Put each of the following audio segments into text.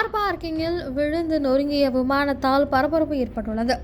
Car பார்க்கிங்கில் விழுந்து நொறுங்கிய விமானத்தால் பரபரப்பு ஏற்பட்டுள்ளது.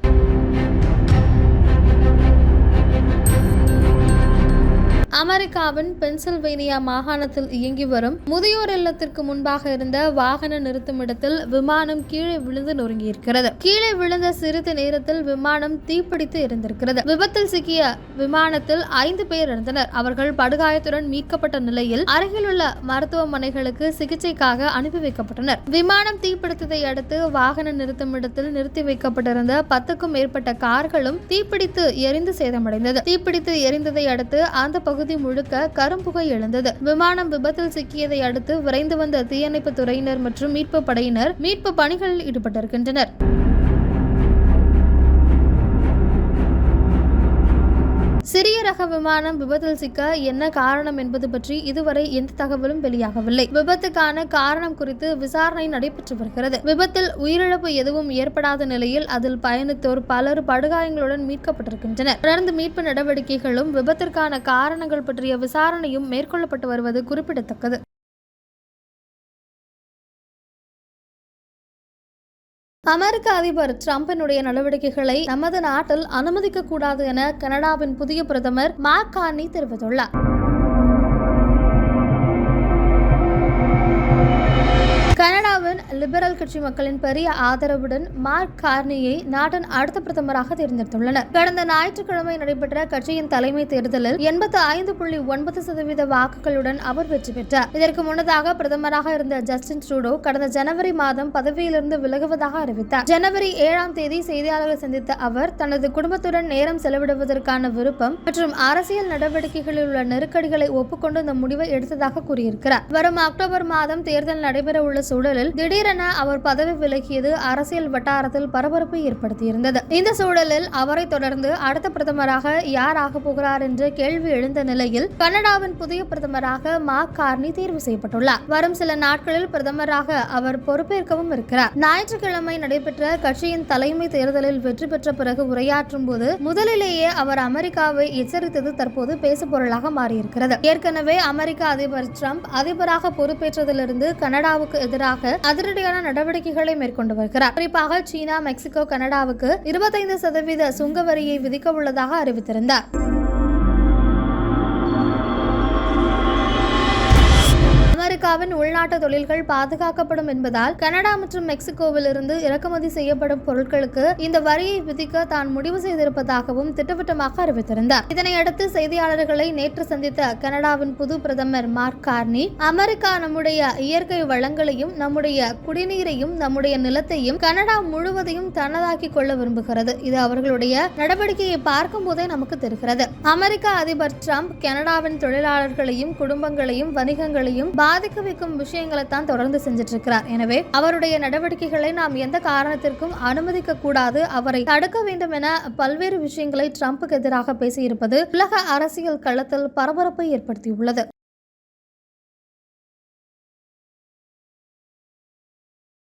அமெரிக்காவின் பென்சில்வேனியா மாகாணத்தில் இயங்கி வரும் முதியோர் இல்லத்திற்கு முன்பாக இருந்த வாகன நிறுத்துமிடத்தில் விமானம் கீழே விழுந்து நொறுங்கியிருக்கிறது. கீழே விழுந்த சிறிது நேரத்தில் விமானம் தீப்பிடித்து இருந்திருக்கிறது விபத்தில் சிக்கிய விமானத்தில் ஐந்து பேர் இருந்தனர் அவர்கள் படுகாயத்துடன் மீட்கப்பட்ட நிலையில் அருகிலுள்ள மருத்துவமனைகளுக்கு சிகிச்சைக்காக அனுப்பி வைக்கப்பட்டனர். விமானம் தீப்பிடித்ததை அடுத்து வாகன நிறுத்துமிடத்தில் நிறுத்தி வைக்கப்பட்டிருந்த பத்துக்கும் மேற்பட்ட கார்களும் தீப்பிடித்து எரிந்து சேதமடைந்தது. தீப்பிடித்து எரிந்ததை அடுத்து அந்த பகுதி முழுக்க கரும்புகை எழுந்தது. விமானம் விபத்தில் சிக்கியதை அடுத்து விரைந்து வந்த தீயணைப்பு துறையினர் மற்றும் மீட்பு படையினர் மீட்பு பணிகளில் ஈடுபட்டிருக்கின்றனர். சிறிய ரக விமானம் விபத்தில் சிக்க என்ன காரணம் என்பது பற்றி இதுவரை எந்த தகவலும் வெளியாகவில்லை. விபத்துக்கான காரணம் குறித்து விசாரணை நடைபெற்று வருகிறது. விபத்தில் உயிரிழப்பு எதுவும் ஏற்படாத நிலையில் அதில் பயணித்தோர் பலர் படுகாயங்களுடன் மீட்கப்பட்டிருக்கின்றனர். தொடர்ந்து மீட்பு நடவடிக்கைகளும் விபத்திற்கான காரணங்கள் பற்றிய விசாரணையும் மேற்கொள்ளப்பட்டு வருவது குறிப்பிடத்தக்கது. அமெரிக்க அதிபர் டிரம்பினுடைய நடவடிக்கைகளை நமது நாட்டில் அனுமதிக்க கூடாது என கனடாவின் புதிய பிரதமர் மார்க் கார்னி தெரிவித்துள்ளார். லிபரல் கட்சி மக்களின் பெரிய ஆதரவுடன் மார்க் கார்னியை நாட்டின் அடுத்த பிரதமராக தேர்ந்தெடுத்துள்ளனர். கடந்த ஞாயிற்றுக்கிழமை நடைபெற்ற கட்சியின் தலைமை தேர்தலில் எண்பத்தி ஐந்து புள்ளி ஒன்பது சதவீத வாக்குகளுடன் அவர் வெற்றி பெற்றார். இதற்கு முன்னதாக பிரதமராக இருந்த ஜஸ்டின் ட்ரூடோ கடந்த ஜனவரி மாதம் பதவியிலிருந்து விலகுவதாக அறிவித்தார். ஜனவரி ஏழாம் தேதி செய்தியாளர்களை சந்தித்த அவர் தனது குடும்பத்துடன் நேரம் செலவிடுவதற்கான விருப்பம் மற்றும் அரசியல் நடவடிக்கைகளில் உள்ள நெருக்கடிகளை ஒப்புக்கொண்டு இந்த முடிவை எடுத்ததாக கூறியிருக்கிறார். வரும் அக்டோபர் மாதம் தேர்தல் நடைபெற உள்ள சூழலில் திடீரென அவர் பதவி விலகியது அரசியல் வட்டாரத்தில் பரபரப்பை ஏற்படுத்தியிருந்தது. இந்த சூழலில் அவரை தொடர்ந்து அடுத்த பிரதமராக யார் ஆக போகிறார் என்ற கேள்வி எழுந்த நிலையில் கனடாவின் புதிய பிரதமராக மார்க் கார்னி தேர்வு செய்யப்பட்டுள்ளார். வரும் சில நாட்களில் பிரதமராக அவர் பொறுப்பேற்கவும் இருக்கிறார். ஞாயிற்றுக்கிழமை நடைபெற்ற கட்சியின் தலைமை தேர்தலில் வெற்றி பெற்ற பிறகு உரையாற்றும் போது முதலிலேயே அவர் அமெரிக்காவை எச்சரித்தது தற்போது பேசுபொருளாக மாறியிருக்கிறது. ஏற்கனவே அமெரிக்க அதிபர் டிரம்ப் அதிபராக பொறுப்பேற்றதிலிருந்து கனடாவுக்கு எதிராக அதிரடியான நடவடிக்கைகளை மேற்கொண்டு வருகிறார். குறிப்பாக சீனா மெக்சிகோ கனடாவுக்கு இருபத்தைந்து சதவீத சுங்க வரியை விதிக்க உள்ளதாக அறிவித்திருந்தார். அமெரிக்காவின் உள்நாட்டு தொழில்கள் பாதுகாக்கப்படும் என்பதால் கனடா மற்றும் மெக்சிகோவில் இருந்து இறக்குமதி செய்யப்படும் பொருட்களுக்கு இந்த வரியை விதிக்க தான் முடிவு செய்திருப்பதாகவும் திட்டவட்டமாக அறிவித்திருந்தார். இதனையடுத்து செய்தியாளர்களை நேற்று சந்தித்த கனடாவின் புது பிரதமர் மார்க் கார்னி அமெரிக்கா நம்முடைய இயற்கை வளங்களையும் நம்முடைய குடிநீரையும் நம்முடைய நிலத்தையும் கனடா முழுவதையும் தனதாக்கி கொள்ள விரும்புகிறது. இது அவர்களுடைய நடவடிக்கையை பார்க்கும் போதே நமக்கு தெரிகிறது. அமெரிக்க அதிபர் ட்ரம்ப் கனடாவின் தொழிலாளர்களையும் குடும்பங்களையும் வணிகங்களையும் பாதிக்க வைக்கும் விஷயங்களை தான் தொடர்ந்து செஞ்சிட்டு இருக்கிறார் எனவே அவருடைய நடவடிக்கைகளை நாம் எந்த காரணத்திற்கும் அனுமதிக்க கூடாது அவரை தடுக்க வேண்டும் என பல்வேறு விஷயங்களை ட்ரம்புக்கு எதிராக பேசியிருப்பது உலக அரசியல் களத்தில் பரபரப்பை ஏற்படுத்தியுள்ளது.